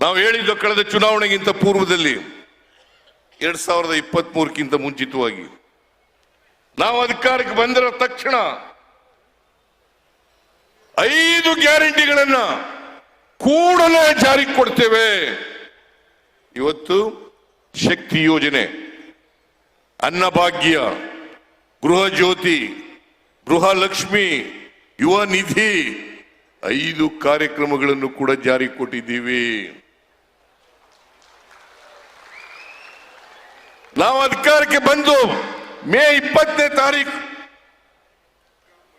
ನಾವು ಹೇಳಿದ್ದು ಕಳೆದ ಚುನಾವಣೆಗಿಂತ ಪೂರ್ವದಲ್ಲಿ ಎರಡ್ ಸಾವಿರದ ಇಪ್ಪತ್ತ್ ಮೂರಕ್ಕಿಂತ ಮುಂಚಿತವಾಗಿ. ನಾವು ಅಧಿಕಾರಕ್ಕೆ ಬಂದಿರೋ ತಕ್ಷಣ ಐದು ಗ್ಯಾರಂಟಿಗಳನ್ನ ಕೂಡಲೇ ಜಾರಿಗೆ ಕೊಡ್ತೇವೆ. ಇವತ್ತು ಶಕ್ತಿ ಯೋಜನೆ ಅನ್ನಭಾಗ್ಯ ಗೃಹ ಜ್ಯೋತಿ, ಗೃಹ ಲಕ್ಷ್ಮಿ, ಯುವ ನಿಧಿ, ಐದು ಕಾರ್ಯಕ್ರಮಗಳನ್ನು ಕೂಡ ಜಾರಿ ಕೊಟ್ಟಿದ್ದೀವಿ. ನಾವು ಅಧಿಕಾರಕ್ಕೆ ಬಂದು ಮೇ ಇಪ್ಪತ್ತನೇ ತಾರೀಕು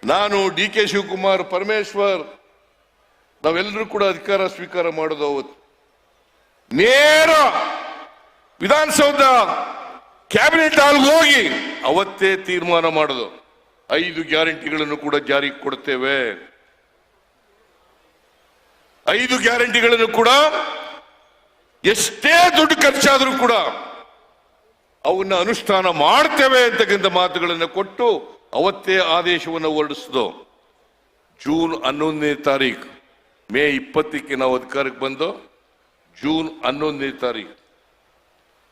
ನಾನು ಡಿ ಕೆ ಶಿವಕುಮಾರ್ ಪರಮೇಶ್ವರ್ ನಾವೆಲ್ಲರೂ ಕೂಡ ಅಧಿಕಾರ ಸ್ವೀಕಾರ ಮಾಡೋದು ಅವತ್ತು. ನೇರ ವಿಧಾನಸೌಧ ಕ್ಯಾಬಿನೆಟ್ ಹಾಲ್ಗೆ ಹೋಗಿ ಅವತ್ತೇ ತೀರ್ಮಾನ ಮಾಡೋದು. ಐದು ಗ್ಯಾರಂಟಿಗಳನ್ನು ಕೂಡ ಜಾರಿಗೆ ಕೊಡ್ತೇವೆ. ಐದು ಗ್ಯಾರಂಟಿಗಳನ್ನು ಕೂಡ ಎಷ್ಟೇ ದುಡ್ಡು ಖರ್ಚಾದರೂ ಕೂಡ ಅವನ್ನ ಅನುಷ್ಠಾನ ಮಾಡ್ತೇವೆ ಅಂತಕ್ಕಂಥ ಮಾತುಗಳನ್ನು ಕೊಟ್ಟು ಅವತ್ತೇ ಆದೇಶವನ್ನು ಹೊರಡಿಸಿದೋ. ಜೂನ್ ಹನ್ನೊಂದನೇ ತಾರೀಕು ಮೇ ಇಪ್ಪತ್ತಕ್ಕೆ ನಾವು ಅಧಿಕಾರಕ್ಕೆ ಬಂದು, ಜೂನ್ ಹನ್ನೊಂದನೇ ತಾರೀಕು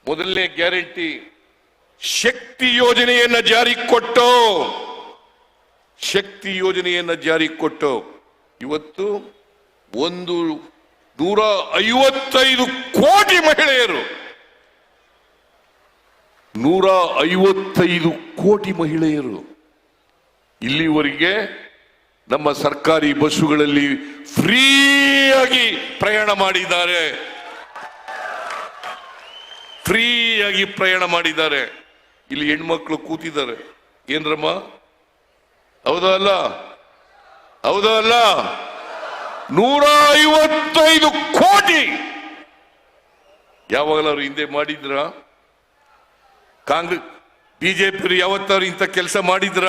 ಮೊದಲನೇ ಗ್ಯಾರಂಟಿ, ಶಕ್ತಿ ಯೋಜನೆಯನ್ನು ಜಾರಿಗೆ ಕೊಟ್ಟು. ಶಕ್ತಿ ಯೋಜನೆಯನ್ನು ಜಾರಿಗೆ ಕೊಟ್ಟು. ಇವತ್ತು ಒಂದು ನೂರ ಐವತ್ತೈದು ಕೋಟಿ ಮಹಿಳೆಯರು ನೂರ ಐವತ್ತೈದು ಕೋಟಿ ಮಹಿಳೆಯರು. ಇಲ್ಲಿವರೆಗೆ ನಮ್ಮ ಸರ್ಕಾರಿ ಬಸ್ಸುಗಳಲ್ಲಿ ಫ್ರೀಯಾಗಿ ಪ್ರಯಾಣ ಮಾಡಿದ್ದಾರೆ. ಫ್ರೀಯಾಗಿ ಪ್ರಯಾಣ ಮಾಡಿದ್ದಾರೆ. ಇಲ್ಲಿ ಹೆಣ್ಮಕ್ಳು ಕೂತಿದ್ದಾರೆ. ಏನ್ರಮ್ಮ? ಹೌದಾ ಅಲ್ಲ? ಹೌದಾ ಅಲ್ಲ? ನೂರ ಐವತ್ತೈದು ಕೋಟಿ! ಯಾವಾಗಲಾದ್ರು ಹಿಂದೆ ಮಾಡಿದ್ರ? ಕಾಂಗ್ರೆಸ್ ಬಿಜೆಪಿ ಯಾವತ್ತಾರು ಇಂಥ ಕೆಲಸ ಮಾಡಿದ್ರ?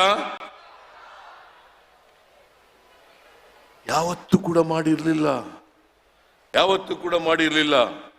ಯಾವತ್ತು ಕೂಡ ಮಾಡಿರಲಿಲ್ಲ. ಯಾವತ್ತು ಕೂಡ ಮಾಡಿರ್ಲಿಲ್ಲ.